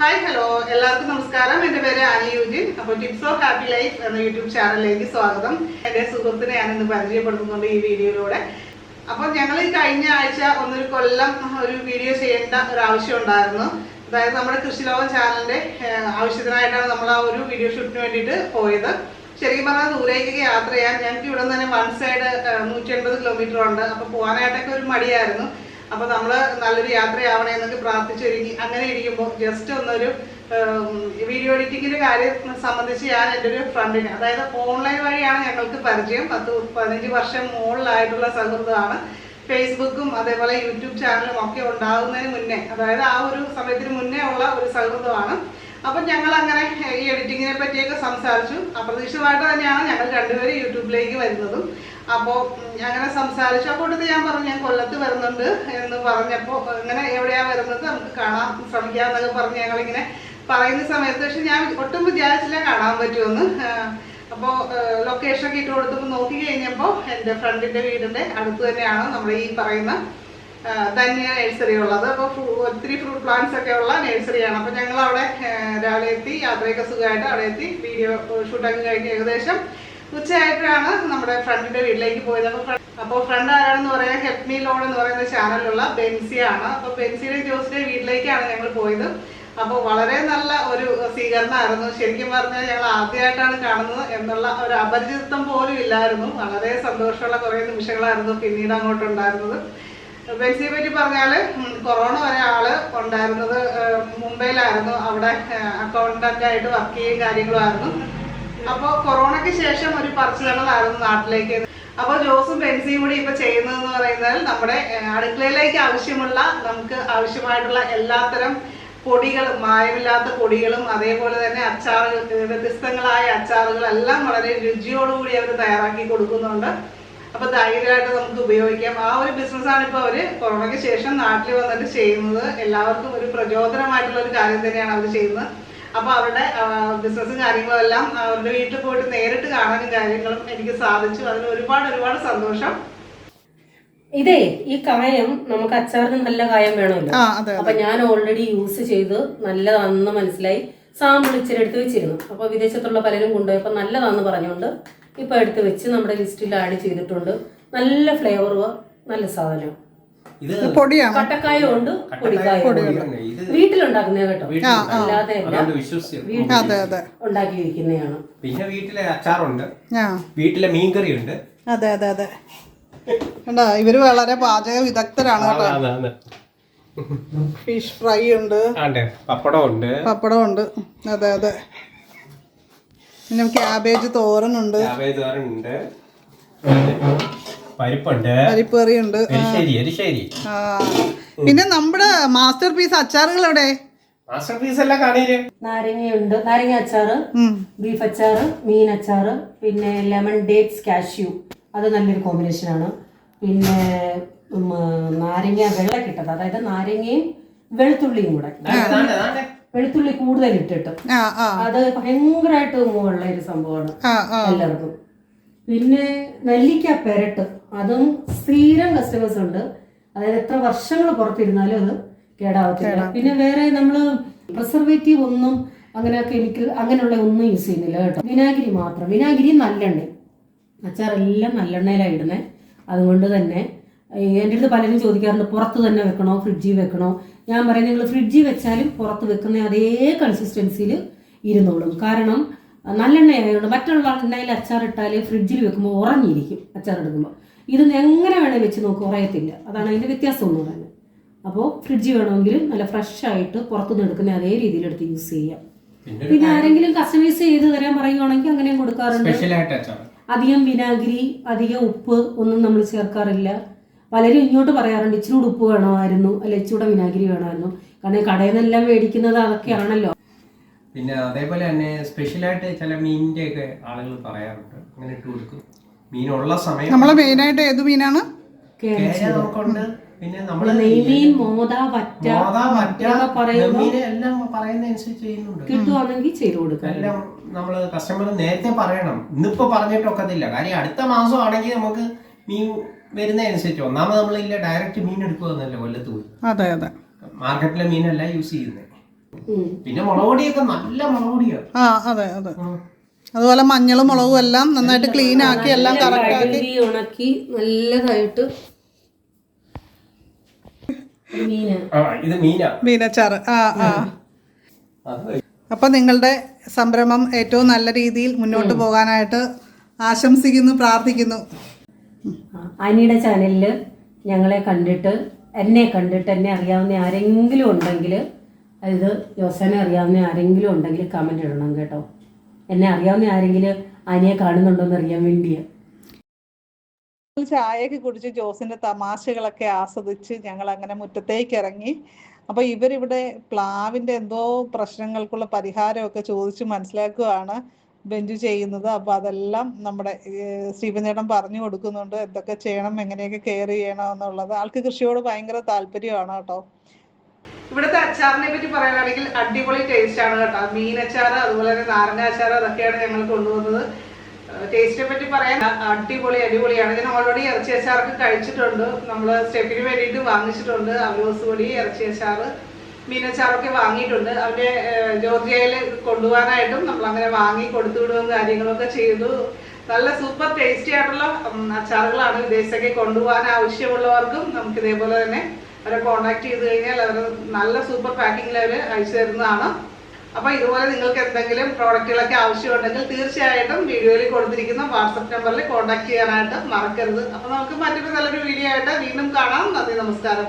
Hi hello എല്ലാവർക്കും നമസ്കാരം. എന്റെ പേര് ആനി യുജിൻ. അപ്പോൾ ടിപ്സ് ഓഫ് ഹാപ്പി ലൈഫ് എന്ന യൂട്യൂബ് ചാനലിലേക്ക് സ്വാഗതം. എന്റെ സുഹൃത്തിനെ ഞാൻ ഇന്ന് പരിചയപ്പെടുത്തുന്നുണ്ട് ഈ വീഡിയോയിലൂടെ. അപ്പോൾ ഞങ്ങൾ ഈ കഴിഞ്ഞ ആഴ്ച ഒന്നൊരു കൊല്ലം ഒരു വീഡിയോ ചെയ്യേണ്ട ഒരു ആവശ്യം ഉണ്ടായിരുന്നു. അതായത് നമ്മുടെ കൃഷിലോകം ചാനലിന്റെ ആവശ്യത്തിനായിട്ടാണ് നമ്മൾ ആ ഒരു വീഡിയോ ഷൂട്ടിന് വേണ്ടിയിട്ട് പോയത്. ശരിക്കും പറഞ്ഞാൽ ദൂരേക്കൊക്കെ യാത്ര ചെയ്യാൻ ഞങ്ങൾക്ക് ഇവിടെ നിന്ന് തന്നെ വൺ സൈഡ് നൂറ്റി എൺപത് കിലോമീറ്റർ ഉണ്ട്. അപ്പോൾ പോകാനായിട്ടൊക്കെ ഒരു മടിയായിരുന്നു. അപ്പോൾ നമ്മൾ നല്ലൊരു യാത്രയാവണേ എന്നൊക്കെ പ്രാർത്ഥിച്ചൊരുങ്ങി അങ്ങനെ ഇരിക്കുമ്പോൾ ജസ്റ്റ് ഒന്നൊരു വീഡിയോ എഡിറ്റിംഗിന്റെ കാര്യം സംബന്ധിച്ച് ഞാൻ എന്റെ ഒരു ഫ്രണ്ടിന് അതായത് ഓൺലൈൻ വഴിയാണ് ഞങ്ങൾക്ക് പരിചയം. പത്ത് പതിനഞ്ച് വർഷം മുകളിലായിട്ടുള്ള സൗഹൃദമാണ്. ഫേസ്ബുക്കും അതേപോലെ യൂട്യൂബ് ചാനലും ഒക്കെ ഉണ്ടാകുന്നതിന് മുന്നേ അതായത് ആ ഒരു സമയത്തിന് മുന്നേ ഉള്ള ഒരു സൗഹൃദമാണ്. അപ്പം ഞങ്ങൾ അങ്ങനെ ഈ എഡിറ്റിങ്ങിനെ പറ്റിയൊക്കെ സംസാരിച്ചു. അപ്രതീക്ഷിതമായിട്ട് തന്നെയാണ് ഞങ്ങൾ രണ്ടുപേരും യൂട്യൂബിലേക്ക് വരുന്നതും. അപ്പോൾ അങ്ങനെ സംസാരിച്ചു. അപ്പോൾ അടുത്ത് ഞാൻ പറഞ്ഞു ഞാൻ കൊല്ലത്ത് വരുന്നുണ്ട് എന്ന് പറഞ്ഞപ്പോൾ ഇങ്ങനെ എവിടെയാണ് വരുന്നത്? നമുക്ക് കാണാൻ ശ്രമിക്കാം എന്നൊക്കെ പറഞ്ഞ് ഞങ്ങളിങ്ങനെ പറയുന്ന സമയത്ത് പക്ഷെ ഞാൻ ഒട്ടും വിചാരിച്ചില്ല കാണാൻ പറ്റുമെന്ന്. അപ്പോൾ ലൊക്കേഷനൊക്കെ ഇട്ട് കൊടുത്തപ്പോൾ നോക്കി കഴിഞ്ഞപ്പോൾ എന്റെ ഫ്രണ്ടിന്റെ വീടിന്റെ അടുത്ത് തന്നെയാണ് നമ്മൾ ഈ പറയുന്ന ധന്യ നഴ്സറി ഉള്ളത്. അപ്പോൾ ഒത്തിരി ഫ്രൂട്ട് പ്ലാന്റ്സ് ഒക്കെ ഉള്ള നഴ്സറിയാണ് അപ്പോൾ ഞങ്ങൾ അവിടെ രാവിലെ എത്തി യാത്രയൊക്കെ സുഖമായിട്ട് അവിടെ എത്തി. വീഡിയോ ഷൂട്ടൊക്കെ കഴിഞ്ഞ് ഏകദേശം ഉച്ചയായിട്ടാണ് നമ്മുടെ ഫ്രണ്ടിന്റെ വീട്ടിലേക്ക് പോയത്. അപ്പോൾ അപ്പോൾ ഫ്രണ്ട് ആരാണെന്ന് പറയാൻ ഹെപ്മി മീ ലോൺ എന്ന് പറയുന്ന ചാനലിലുള്ള ബെൻസിയാണ് അപ്പോൾ ബെൻസിയുടെ ജോസിന്റെ വീട്ടിലേക്കാണ് ഞങ്ങൾ പോയത്. അപ്പോൾ വളരെ നല്ല ഒരു സ്വീകരണമായിരുന്നു. ശരിക്കും പറഞ്ഞാൽ ഞങ്ങൾ ആദ്യമായിട്ടാണ് കാണുന്നത് എന്നുള്ള ഒരു അപരിചിതത്വം പോലും ഇല്ലായിരുന്നു. വളരെ സന്തോഷമുള്ള കുറേ നിമിഷങ്ങളായിരുന്നു പിന്നീട് അങ്ങോട്ട് ഉണ്ടായിരുന്നത് ബെൻസിയെ പറ്റി പറഞ്ഞാൽ കൊറോണ വരെ ആൾ ഉണ്ടായിരുന്നത് മുംബൈയിലായിരുന്നു. അവിടെ അക്കൗണ്ടൊക്കെ ആയിട്ട് വർക്ക് ചെയ്യുകയും കാര്യങ്ങളുമായിരുന്നു അപ്പോൾ കൊറോണയ്ക്ക് ശേഷം ഒരു പറച്ചിലുകളായിരുന്നു നാട്ടിലേക്ക്. അപ്പോൾ ജോസും ബെൻസിയും കൂടി ഇപ്പോൾ ചെയ്യുന്നതെന്ന് പറയുന്നത് നമ്മുടെ അടുക്കളയിലേക്ക് ആവശ്യമുള്ള നമുക്ക് ആവശ്യമായിട്ടുള്ള എല്ലാത്തരം പൊടികളും മായമില്ലാത്ത പൊടികളും അതേപോലെ തന്നെ അച്ചാറുകൾ വ്യത്യസ്തങ്ങളായ അച്ചാറുകളെല്ലാം വളരെ രുചിയോടുകൂടി അവർ തയ്യാറാക്കി കൊടുക്കുന്നുണ്ട്. അപ്പൊ ധൈര്യമായിട്ട് നമുക്ക് ഉപയോഗിക്കാം. ആ ഒരു ബിസിനസ് ആണ് ഇപ്പൊ അവർ കൊറോണയ്ക്ക് ശേഷം നാട്ടിൽ വന്നിട്ട് ചെയ്യുന്നത്. എല്ലാവർക്കും ഒരു പ്രചോദനമായിട്ടുള്ള ഒരു കാര്യം തന്നെയാണ് അവർ ചെയ്യുന്നത്. അപ്പൊ അവരുടെ ബിസിനസ്സും കാര്യങ്ങളും എല്ലാം അവരുടെ വീട്ടിൽ പോയിട്ട് നേരിട്ട് കാണാനും കാര്യങ്ങളും എനിക്ക് സാധിച്ചു. അതിന് ഒരുപാട് ഒരുപാട് സന്തോഷം. ഇതേ ഈ കായം നമുക്ക് അച്ചാറിന് നല്ല കായം വേണമല്ലോ? അപ്പൊ ഞാൻ ഓൾറെഡി യൂസ് ചെയ്ത് നല്ലതാണെന്ന് മനസ്സിലായി. സാമ്പിൾ ഇച്ചിരി എടുത്ത് വെച്ചിരുന്നു. അപ്പൊ വിദേശത്തുള്ള പലരും കൊണ്ടുപോയപ്പോ നല്ലതാണെന്ന് പറഞ്ഞുകൊണ്ട് ഇപ്പൊ എടുത്ത് വെച്ച് നമ്മുടെ ലിസ്റ്റിൽ ആഡ് ചെയ്തിട്ടുണ്ട്. നല്ല ഫ്ലേവറും നല്ല സാധനം. കട്ടക്കായ പൊടിയാണ്? കട്ടക്കായം ഉണ്ട് പൊടിക്കായ ഇത് വീട്ടിലുണ്ടാക്കുന്ന കേട്ടോ. അല്ലാതെ വീട്ടിൽ അതെ അതെ. ഉണ്ടാക്കി വെക്കുന്നതാണ് പിന്നെ വീട്ടിലെ അച്ചാറുണ്ട്. ആ. വീട്ടിലെ മീൻകറി ഉണ്ട് അതെ അതെ അതെ. കണ്ടോ ഇവർ വളരെ പാചക വിദഗ്ധരാണ് കേട്ടോ. ഫിഷ് ഫ്രൈ ഉണ്ട് പപ്പടം ഉണ്ട്. പപ്പടം ഉണ്ട് അതെ അതെ. പിന്നെ ക്യാബേജ് തോരനുണ്ട്. ക്യാബേജ് തോരനുണ്ട്. പരിപ്പുണ്ട്. പരിപ്പ് കറി ഉണ്ട് എരിശ്ശേരി എരിശ്ശേരി. ആ. പിന്നെ നമ്മുടെ മാസ്റ്റർ പീസ് അച്ചാറുകൾ എവിടെ മാസ്റ്റർ പീസ് എല്ലാം നാരങ്ങയുണ്ട്. നാരങ്ങ അച്ചാറ് ബീഫ് അച്ചാറ് മീൻ അച്ചാറ് പിന്നെ ലെമൺ ഡേറ്റ്സ് കാഷ്യൂ അത് നല്ലൊരു കോമ്പിനേഷൻ ആണ്. പിന്നെ നാരങ്ങ നാരങ്ങ വെള്ളക്കിട്ടത്. അതായത് നാരങ്ങയും വെളുത്തുള്ളിയും കൂടെ. വെളുത്തുള്ളി കൂടുതൽ ഇട്ടിട്ട്. അത് ഭയങ്കരമായിട്ട് മുകളിലെ ഒരു സംഭവമാണ് എല്ലാവർക്കും. പിന്നെ നെല്ലിക്ക പെരട്ട് അതും സ്ഥിരം കസ്റ്റമേഴ്സ് ഉണ്ട്. അതായത് എത്ര വർഷങ്ങൾ പുറത്തിരുന്നാലും അത് കേടാവത്തില്ല. പിന്നെ വേറെ നമ്മൾ പ്രിസർവേറ്റീവ് ഒന്നും അങ്ങനെ കെമിക്കൽ അങ്ങനെയുള്ള ഒന്നും യൂസ് ചെയ്യുന്നില്ല കേട്ടോ. വിനാഗിരി മാത്രം. വിനാഗിരി നല്ലെണ്ണ. അച്ചാറെല്ലാം നല്ലെണ്ണയിലാണ് ഇടുന്നത് അതുകൊണ്ട് തന്നെ എന്റെ അടുത്ത് പലരും ചോദിക്കാറുണ്ട് പുറത്ത് തന്നെ വെക്കണോ ഫ്രിഡ്ജിൽ വെക്കണോ? ഞാൻ പറയാം നിങ്ങൾ ഫ്രിഡ്ജിൽ വെച്ചാലും പുറത്ത് വെക്കുന്ന അതേ കൺസിസ്റ്റൻസിയിൽ ഇരുന്നോളും. കാരണം നല്ലെണ്ണ ആയതുകൊണ്ട് മറ്റുള്ള എണ്ണയിൽ അച്ചാറിട്ടാൽ ഫ്രിഡ്ജിൽ വെക്കുമ്പോൾ ഉറങ്ങിയിരിക്കും അച്ചാർ എടുക്കുമ്പോൾ ഇത് എങ്ങനെ വേണേൽ വെച്ച് നോക്കും ഉറയത്തില്ല. അതാണ് അതിന്റെ വ്യത്യാസം എന്ന് പറയുന്നത്. അപ്പോൾ ഫ്രിഡ്ജിൽ വേണമെങ്കിൽ നല്ല ഫ്രഷ് ആയിട്ട് പുറത്തുനിന്ന് എടുക്കുന്ന അതേ രീതിയിൽ എടുത്ത് യൂസ് ചെയ്യാം. പിന്നെ ആരെങ്കിലും കസ്റ്റമൈസ് ചെയ്ത് തരാൻ പറയുകയാണെങ്കിൽ അങ്ങനെയും കൊടുക്കാറുണ്ട്. അധികം വിനാഗിരി അധികം ഉപ്പ് ഒന്നും നമ്മൾ ചേർക്കാറില്ല. പലരും ഇങ്ങോട്ട് പറയാറുണ്ട് ഇച്ചിരി ഉടുപ്പ് ഉപ്പ് വേണമായിരുന്നു അല്ലെ ഇച്ചിരി വിനാഗിരി വേണമായിരുന്നു. കാരണം ഈ കടയിൽ നിന്നെല്ലാം മേടിക്കുന്നത് അതൊക്കെയാണല്ലോ. പിന്നെ അതേപോലെ തന്നെ സ്പെഷ്യൽ ആയിട്ട് ചില മീനിന്റെ ഒക്കെ ആളുകൾ പറയാറുണ്ട്. അങ്ങനെ ഇട്ട് കൊടുക്കും. മീനുള്ള സമയം നമ്മളെ മെയിനായിട്ട് ഏത് മീനാണ്? കേര നമുക്കുണ്ട്. പിന്നെ നമ്മൾ നെയ്മീൻ മോത വറ്റ മോത, വറ്റ, ഇതൊക്കെ പറയുമ്പോൾ എല്ലാം പറയുന്ന അനുസരിച്ച് ചെയ്യുന്നുണ്ട്. കിട്ടുവാണെങ്കിൽ ചെയ്തു കൊടുക്കാം. എല്ലാം നമ്മൾ കസ്റ്റമർ നേരത്തെ പറയണം. ഇന്നിപ്പോ പറഞ്ഞിട്ടൊക്കത്തില്ല. കാര്യം അടുത്ത മാസം ആണെങ്കിൽ നമുക്ക് മീൻ വരുന്നതനുസരിച്ച് ഒന്നാമത് നമ്മളില്ല ഡയറക്റ്റ് മീൻ എടുക്കുക എന്നല്ല കൊല്ലത്ത് പോയി. അതെ അതെ. മാർക്കറ്റിലെ മീനല്ല യൂസ് ചെയ്യുന്നത് പിന്നെ മുളകൊടിയൊക്കെ നല്ല മുളകൊടിയാണ് ആ അതെ അതെ. അതുപോലെ മഞ്ഞളും മുളകും എല്ലാം നന്നായിട്ട് ക്ലീൻ ആക്കി എല്ലാം കറക്റ്റ് ആക്കി. ഉണക്കി നല്ലതായിട്ട് മീന്. ആ ഇത് മീനാ. മീനച്ചാറ്. ആ ആ. അപ്പോൾ നിങ്ങളുടെ സംരംഭം ഏറ്റവും നല്ല രീതിയിൽ മുന്നോട്ട് പോകാനായിട്ട് ആശംസിക്കുന്നു പ്രാർത്ഥിക്കുന്നു. അനിയുടെ ചാനലിൽ ഞങ്ങളെ കണ്ടിട്ട് എന്നെ കണ്ടിട്ട് എന്നെ അറിയാവുന്ന ആരെങ്കിലും ഉണ്ടെങ്കിൽ അതായത് ജോസനെ അറിയാവുന്ന ആരെങ്കിലും ഉണ്ടെങ്കിൽ കമന്റ് ഇടണം കേട്ടോ. എന്നെ അറിയാവുന്ന ആരെങ്കിലും അനിയെ കാണുന്നുണ്ടോന്ന് അറിയാൻ വേണ്ടിയാണ് ചായയൊക്കെ കുടിച്ച് ജോസിന്റെ തമാശകളൊക്കെ ആസ്വദിച്ച് ഞങ്ങൾ അങ്ങനെ മുറ്റത്തേക്ക് ഇറങ്ങി. അപ്പൊ ഇവരിവിടെ പ്ലാവിന്റെ എന്തോ പ്രശ്നങ്ങൾക്കുള്ള പരിഹാരമൊക്കെ ചോദിച്ച് മനസ്സിലാക്കുകയാണ്. ബെഞ്ച് ചെയ്യുന്നത്. അപ്പൊ അതെല്ലാം നമ്മുടെ ചേട്ടൻ പറഞ്ഞു കൊടുക്കുന്നുണ്ട്. എന്തൊക്കെ ചെയ്യണം എങ്ങനെയൊക്കെ കെയർ ചെയ്യണം എന്നുള്ളത്. ആൾക്ക് കൃഷിയോട് ഭയങ്കര താല്പര്യമാണ് കേട്ടോ. ഇവിടുത്തെ അച്ചാറിനെ പറ്റി പറയുകയാണെങ്കിൽ അടിപൊളി ടേസ്റ്റ് ആണ് കേട്ടോ. മീൻ അച്ചാർ അതുപോലെ തന്നെ നാരങ്ങ അച്ചാർ അതൊക്കെയാണ് ഞങ്ങൾ കൊണ്ടുവന്നത്. ടേസ്റ്റിനെ പറ്റി പറയാൻ അടിപൊളി അടിപൊളിയാണ്. ഞാൻ ഓൾറെഡി ഇറച്ചി അച്ചാറൊക്കെ കഴിച്ചിട്ടുണ്ട്. നമ്മൾ സ്റ്റെപ്പിന് വേണ്ടിയിട്ട് വാങ്ങിച്ചിട്ടുണ്ട്. അവരോസ് പൊടി ഇറച്ചി അച്ചാർ മീനച്ചാറൊക്കെ വാങ്ങിയിട്ടുണ്ട്. അവരെ ജോർജിയയിൽ കൊണ്ടുപോകാനായിട്ടും നമ്മൾ അങ്ങനെ വാങ്ങി കൊടുത്തു വിടുകയും കാര്യങ്ങളൊക്കെ ചെയ്തു. നല്ല സൂപ്പർ ടേസ്റ്റി ആയിട്ടുള്ള അച്ചാറുകളാണ് വിദേശത്തേക്ക് കൊണ്ടുപോകാൻ ആവശ്യമുള്ളവർക്കും നമുക്ക് ഇതേപോലെ തന്നെ അവരെ കോണ്ടാക്ട് ചെയ്ത് കഴിഞ്ഞാൽ അവർ നല്ല സൂപ്പർ പാക്കിങ്ങിൽ അവർ അയച്ചു തരുന്നതാണ്. അപ്പോൾ ഇതുപോലെ നിങ്ങൾക്ക് എന്തെങ്കിലും പ്രോഡക്റ്റുകളൊക്കെ ആവശ്യമുണ്ടെങ്കിൽ തീർച്ചയായിട്ടും വീഡിയോയിൽ കൊടുത്തിരിക്കുന്ന വാട്സപ്പ് നമ്പറിൽ കോണ്ടാക്ട് ചെയ്യാനായിട്ട് മറക്കരുത്. അപ്പോൾ നമുക്ക് മറ്റൊരു നല്ലൊരു വീഡിയോ ആയിട്ട് വീണ്ടും കാണാം. നന്ദി നമസ്കാരം.